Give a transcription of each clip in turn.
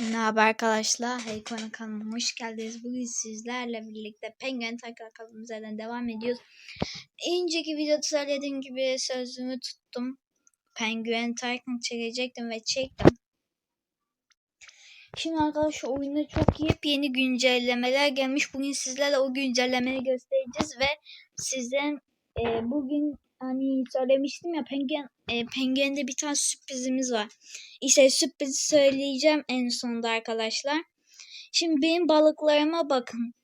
Ne haber arkadaşlar? Hey konu kanalıma hoş geldiniz. Bugün sizlerle birlikte Penguin Takla kalımıza devam ediyoruz. Önceki videoda söylediğim gibi sözümü tuttum. Penguin Tycoon çekecektim ve çektim. Şimdi arkadaşlar oyunda çok yepyeni güncellemeler gelmiş. Bugün sizlerle o güncellemeyi göstereceğiz ve sizden e, bugün hani söylemiştim ya Penguin e, Penguin'de bir tane sürprizimiz var. İşte sürpriz söyleyeceğim en sonunda arkadaşlar. Şimdi benim balıklarıma bakın.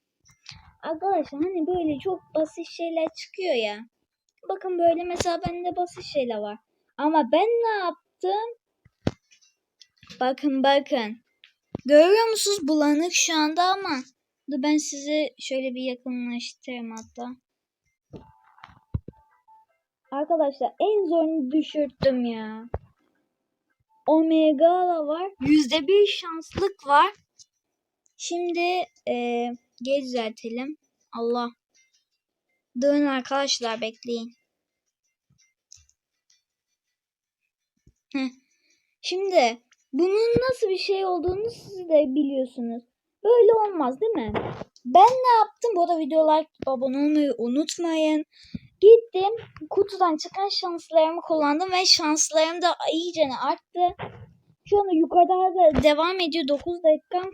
Arkadaşlar hani böyle çok basit şeyler çıkıyor ya. Bakın böyle mesela bende basit şeyler var. Ama ben ne yaptım? Bakın bakın. Görüyor musunuz? Bulanık şu anda ama. Dur ben size şöyle bir yakınlaştırayım hatta. Arkadaşlar en zorunu düşürttüm ya. Omega var. Yüzde bir şanslık var. Şimdi e, geri düzeltelim. Allah. Dön arkadaşlar bekleyin. Şimdi bunun nasıl bir şey olduğunu siz de biliyorsunuz. Böyle olmaz değil mi? Ben ne yaptım? Bu da videolar abone olmayı unutmayın. Gittim kutudan çıkan şanslarımı kullandım ve şanslarım da iyice arttı. Şu anda yukarıda da devam ediyor 9 dakika.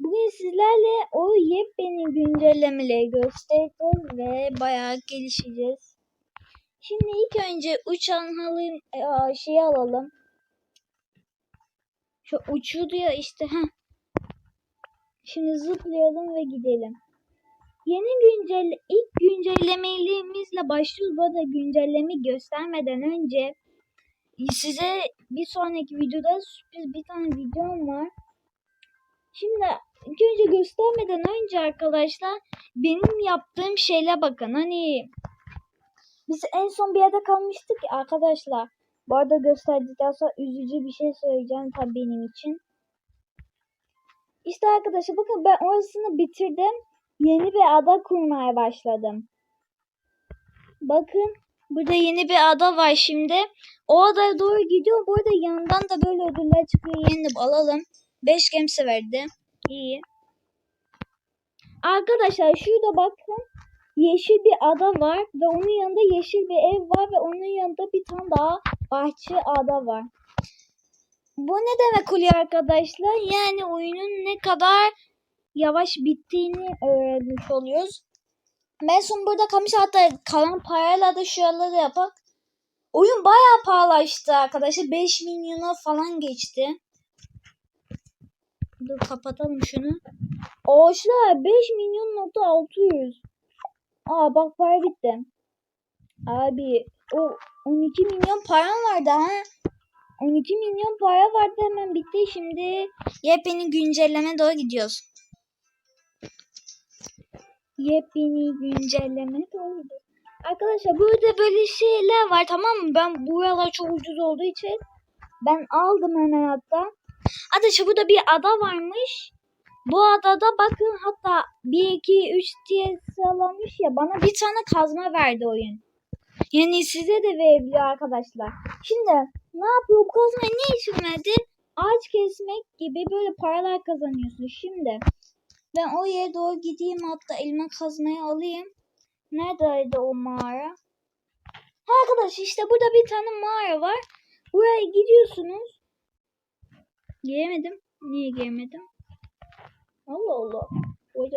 Bugün sizlerle o yepyeni güncellemeleri göstereceğiz ve bayağı gelişeceğiz. Şimdi ilk önce uçan halıyı şey alalım. Şu uçuyordu ya işte ha. Şimdi zıplayalım ve gidelim. Yeni güncel ilk güncellemelerimizle başlıyoruz. Bu arada güncellemi göstermeden önce size bir sonraki videoda sürpriz bir tane videom var. Şimdi ilk önce göstermeden önce arkadaşlar benim yaptığım şeyle bakın. Hani biz en son bir yerde kalmıştık arkadaşlar. Bu arada gösterdikten sonra üzücü bir şey söyleyeceğim tabii benim için. İşte arkadaşlar bakın ben orasını bitirdim yeni bir ada kurmaya başladım. Bakın burada yeni bir ada var şimdi. O adaya doğru gidiyor. Bu arada yanından da böyle ödüller çıkıyor. Yeni alalım. 5 gemsi verdi. İyi. Arkadaşlar şurada bakın. Yeşil bir ada var ve onun yanında yeşil bir ev var ve onun yanında bir tane daha bahçe ada var. Bu ne demek oluyor arkadaşlar? Yani oyunun ne kadar yavaş bittiğini öğrenmiş oluyoruz. Ben burada kalmış hatta kalan parayla da şuraları yapak. Oyun bayağı pahalaştı arkadaşlar. 5 milyona falan geçti. Dur kapatalım şunu. Ağaçlar 5 milyon nokta 600. Aa bak para bitti. Abi o 12 milyon param vardı ha. 12 milyon para vardı hemen bitti. Şimdi yepyeni güncelleme doğru gidiyoruz yepyeni güncelleme doğrudur. Arkadaşlar burada böyle şeyler var tamam mı? Ben buralar çok ucuz olduğu için ben aldım hemen hatta. Arkadaşlar burada bir ada varmış. Bu adada bakın hatta 1, 2, 3 diye sıralamış ya bana bir tane kazma verdi oyun. Yani size de verebiliyor arkadaşlar. Şimdi ne yapıyor kazma ne için verdi? Ağaç kesmek gibi böyle paralar kazanıyorsun. Şimdi ben o yere doğru gideyim hatta elma kazmayı alayım. Neredeydi o mağara? Arkadaş işte burada bir tane mağara var. Buraya gidiyorsunuz. Giremedim. Niye giremedim? Allah Allah. Oy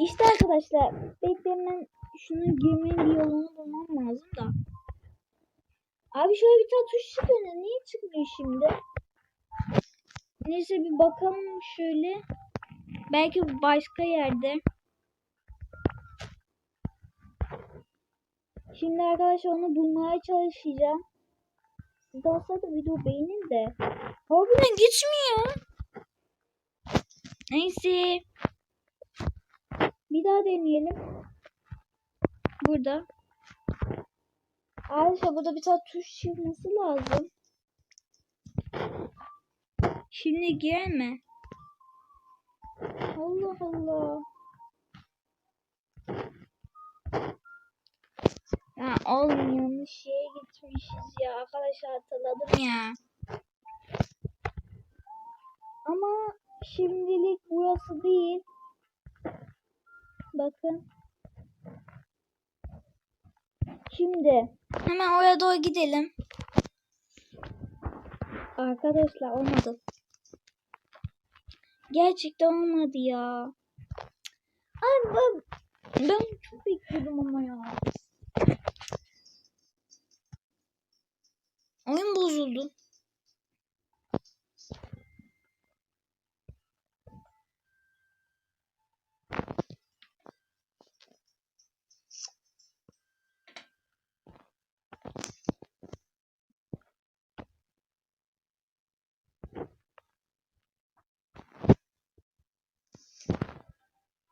İşte arkadaşlar bekleyin şunu girmenin bir yolunu bulmam lazım da. Abi şöyle bir tane tuş çıkıyor. Niye çıkmıyor şimdi? Neyse bir bakalım şöyle. Belki başka yerde. Şimdi arkadaşlar onu bulmaya çalışacağım. Siz de olsa da video beğenin de. Harbiden gitmiyor. Neyse. Bir daha deneyelim. Burada. Arkadaşlar burada bir tane tuş çıkması lazım. Şimdi girme. Allah Allah. Ya oğlum yanlış şeye gitmişiz ya. Arkadaşlar hatırladım ya. Ama şimdilik burası değil. Bakın. Şimdi hemen oraya doğru gidelim. Arkadaşlar olmadı. Gerçekten olmadı ya. Ay ben, ben çok bekliyordum ama ya. Oyun bozuldu.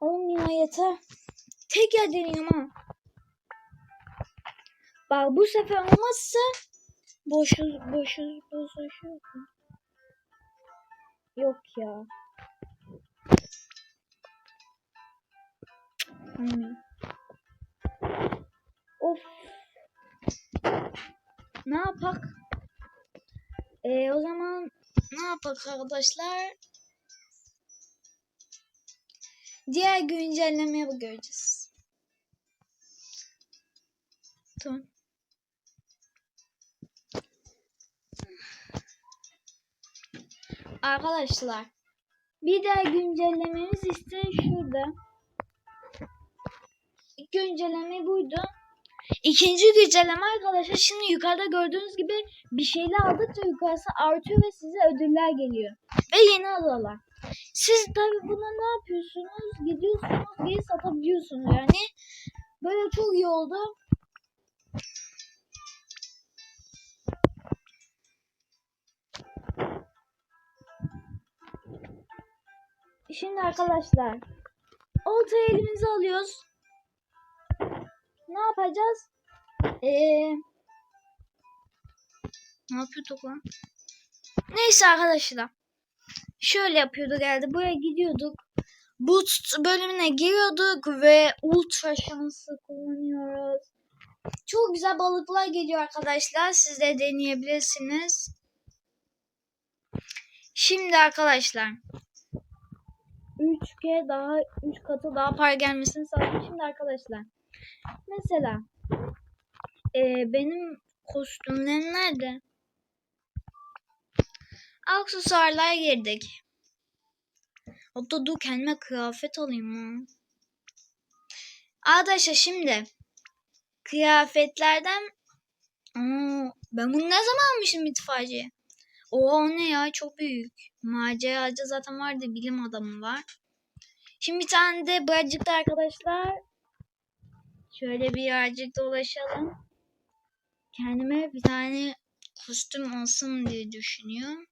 Olmuyor yeter. Tek yer deneyim ha. Bak bu sefer olmazsa boşuz boşuz bozuşuyorsun. Yok ya. Aynen. Of. Ne yapak? Ee, o zaman ne yapak arkadaşlar? Diğer güncellemeye göreceğiz. Tamam. Arkadaşlar bir daha güncellememiz ise şurada. İlk güncelleme buydu. İkinci güncelleme arkadaşlar şimdi yukarıda gördüğünüz gibi bir şeyler aldıkça yukarısı artıyor ve size ödüller geliyor. Ve yeni adalar. Siz tabi buna ne yapıyorsunuz? Gidiyorsunuz geri satabiliyorsunuz yani. Böyle çok iyi oldu. Şimdi arkadaşlar oltayı elimize alıyoruz. Ne yapacağız? Ee, ne yapıyorduk lan? Neyse arkadaşlar. Şöyle yapıyorduk geldi. Buraya gidiyorduk. Boost bölümüne giriyorduk ve ultra şansı kullanıyoruz. Çok güzel balıklar geliyor arkadaşlar. Siz de deneyebilirsiniz. Şimdi arkadaşlar 3 kere daha 3 katı daha para gelmesini sağladım. Şimdi arkadaşlar mesela e, benim kostümlerim nerede? Aksesuarlar girdik. Hatta dur kendime kıyafet alayım mı? Arkadaşlar şimdi kıyafetlerden Aa, ben bunu ne zaman almışım itfaiyeciye? O ne ya çok büyük. Maceracı zaten vardı bilim adamı var. Şimdi bir tane de birazcık da arkadaşlar şöyle birazcık dolaşalım. Kendime bir tane kostüm alsın diye düşünüyorum.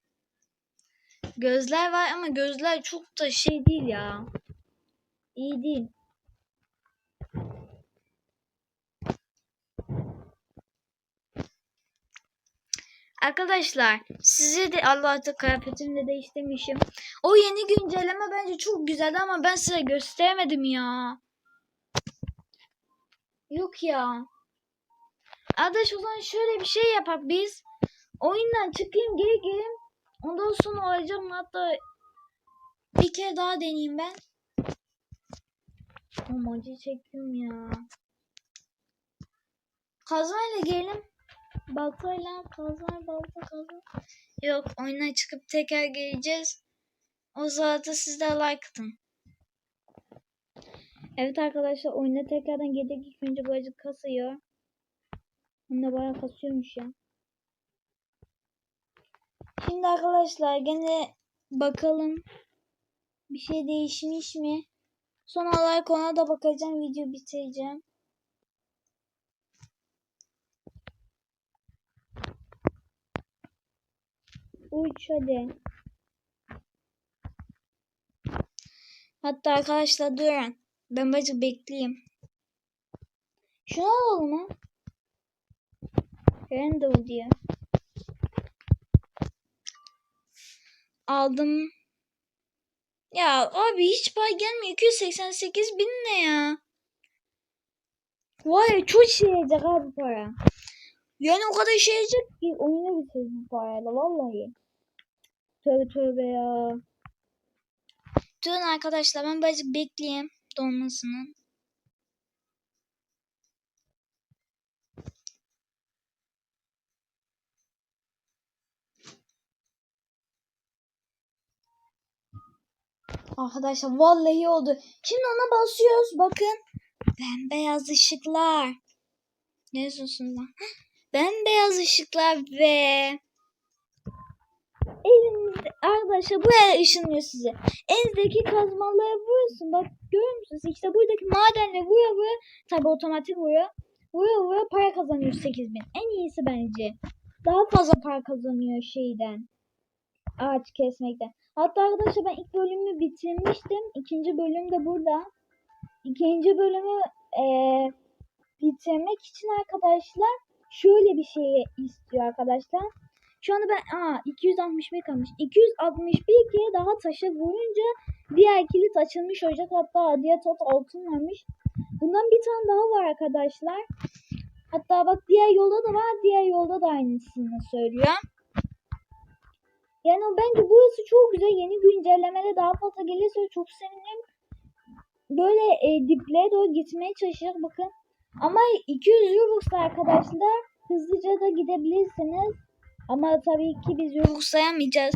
Gözler var ama gözler çok da şey değil ya. İyi değil. Arkadaşlar size de Allah'ta kıyafetimi de değiştirmişim. O yeni güncelleme bence çok güzeldi ama ben size gösteremedim ya. Yok ya. Arkadaş o zaman şöyle bir şey yapak biz. Oyundan çıkayım geri geleyim. Ondan sonra alacağım hatta bir kere daha deneyeyim ben. Amacı çekiyorum ya. Kazmayla gelelim. Baltayla kazma balta kazma. Yok oyuna çıkıp tekrar geleceğiz. O zaten siz de like atın. Evet arkadaşlar oyuna tekrardan girdik. İlk önce birazcık kasıyor. Hem de bayağı kasıyormuş ya. Şimdi arkadaşlar gene bakalım. Bir şey değişmiş mi? Son olarak ona da bakacağım. Video bitireceğim. Uç hadi. Hatta arkadaşlar durun. Ben bazı bekleyeyim. Şunu alalım mı? Randall diye. Aldım. Ya abi hiç pay gelmiyor. 288 bin ne ya? Vay çok şey edecek abi para. Yani o kadar şey edecek ki oyunu bitirdim parayla vallahi. Tövbe tövbe ya. Durun arkadaşlar ben birazcık bekleyeyim donmasını. Arkadaşlar vallahi oldu. Şimdi ona basıyoruz. Bakın. Bembeyaz ışıklar. Ne yazıyorsun lan? Bembeyaz ışıklar ve elinizde arkadaşlar buraya ışınlıyor sizi. Elinizdeki kazmalara vuruyorsun. Bak görüyor musunuz? İşte buradaki madenle vuruyor vuruyor. Tabi otomatik vuruyor. Vuruyor vuruyor para kazanıyor 8000. En iyisi bence. Daha fazla para kazanıyor şeyden. Ağaç kesmekten. Hatta arkadaşlar ben ilk bölümü bitirmiştim. İkinci bölüm de burada. İkinci bölümü eee, bitirmek için arkadaşlar şöyle bir şey istiyor arkadaşlar. Şu anda ben aa 261 kalmış. 261 kere daha taşa vurunca diğer kilit açılmış olacak. Hatta diğer tot altın varmış. Bundan bir tane daha var arkadaşlar. Hatta bak diğer yolda da var. Diğer yolda da aynısını söylüyor. Yani bence burası çok güzel. Yeni güncellemede daha fazla gelirse çok sevinirim. Böyle e, diplere doğru gitmeye çalışacak bakın. Ama 200 Robux'la arkadaşlar hızlıca da gidebilirsiniz. Ama tabii ki biz Robux sayamayacağız.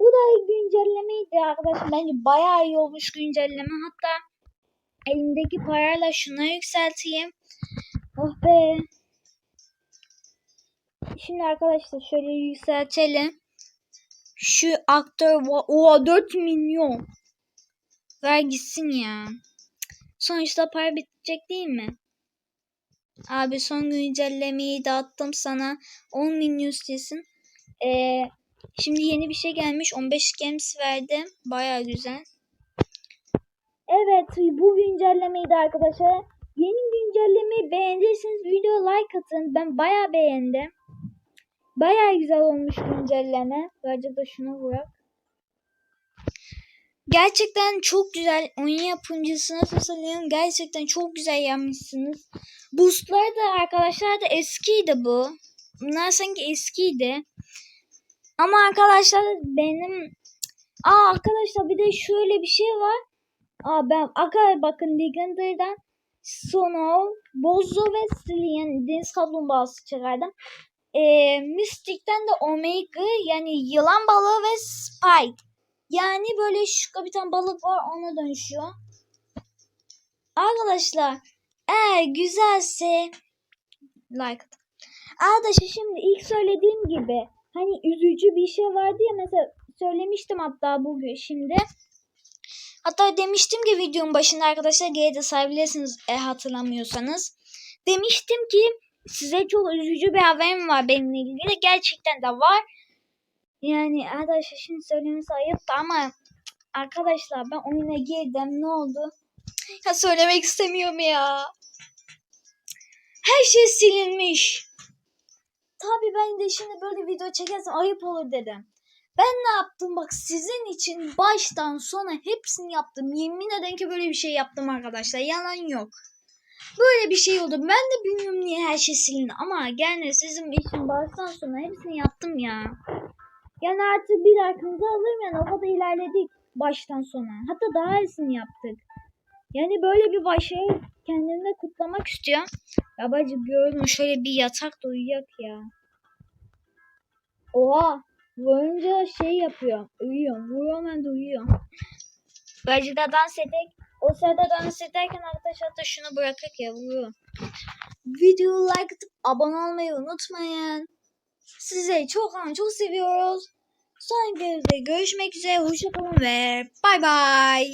Bu da güncellemeydi arkadaşlar. Bence bayağı iyi olmuş güncelleme. Hatta elimdeki parayla şuna yükselteyim. Oh be. Şimdi arkadaşlar şöyle yükseltelim. Şu aktör Oha 4 milyon. Ver gitsin ya. Sonuçta para bitecek değil mi? Abi son güncellemeyi de attım sana. 10 milyon istesin. Ee, şimdi yeni bir şey gelmiş. 15 gems verdim. Baya güzel. Evet bu güncellemeyi arkadaşlar. Yeni güncellemeyi beğendiyseniz video like atın. Ben baya beğendim. Baya güzel olmuş güncelleme. Bence de şunu bırak. Gerçekten çok güzel. Oyun yapımcısına tasarlayın. Gerçekten çok güzel yapmışsınız. Boostlar da arkadaşlar da eskiydi bu. Bunlar sanki eskiydi. Ama arkadaşlar benim... Aa arkadaşlar bir de şöyle bir şey var. Aa ben arkadaşlar bakın Legendary'den Snow, Bozo ve Silian deniz kaplumbağası çıkardım. Ee, Mystic'ten de Omega yani yılan balığı ve Spike. Yani böyle şu bir tane balık var ona dönüşüyor. Arkadaşlar eğer güzelse like. Arkadaşlar şimdi ilk söylediğim gibi hani üzücü bir şey vardı ya mesela söylemiştim hatta bugün şimdi. Hatta demiştim ki videonun başında arkadaşlar geri de sayabilirsiniz e, hatırlamıyorsanız. Demiştim ki size çok üzücü bir haberim var benimle ilgili. Gerçekten de var. Yani arkadaşlar şimdi söylemesi ayıp da ama arkadaşlar ben oyuna girdim ne oldu? Ya söylemek istemiyorum ya. Her şey silinmiş. Tabii ben de şimdi böyle video çekersem ayıp olur dedim. Ben ne yaptım bak sizin için baştan sona hepsini yaptım. Yemin ederim ki böyle bir şey yaptım arkadaşlar. Yalan yok. Böyle bir şey oldu. Ben de bilmiyorum niye her şey silindi. Ama gene sizin için baştan sona hepsini yaptım ya. Yani artık bir arkamıza alırım yani o kadar ilerledik baştan sona. Hatta daha iyisini yaptık. Yani böyle bir başarı kendimde kutlamak istiyorum. Ya bacı gördüm şöyle bir yatak da uyuyak ya. Oha. Vurunca şey yapıyor. Uyuyor. Vuruyor ben de uyuyor. Bacı da dans edek. O sırada dans ederken arkadaşlar da şunu bırakak ya vuruyor. Videoyu like atıp abone olmayı unutmayın. Sizi çok ama çok seviyoruz. Sonraki videoda görüşmek üzere. Hoşçakalın ve bay bay.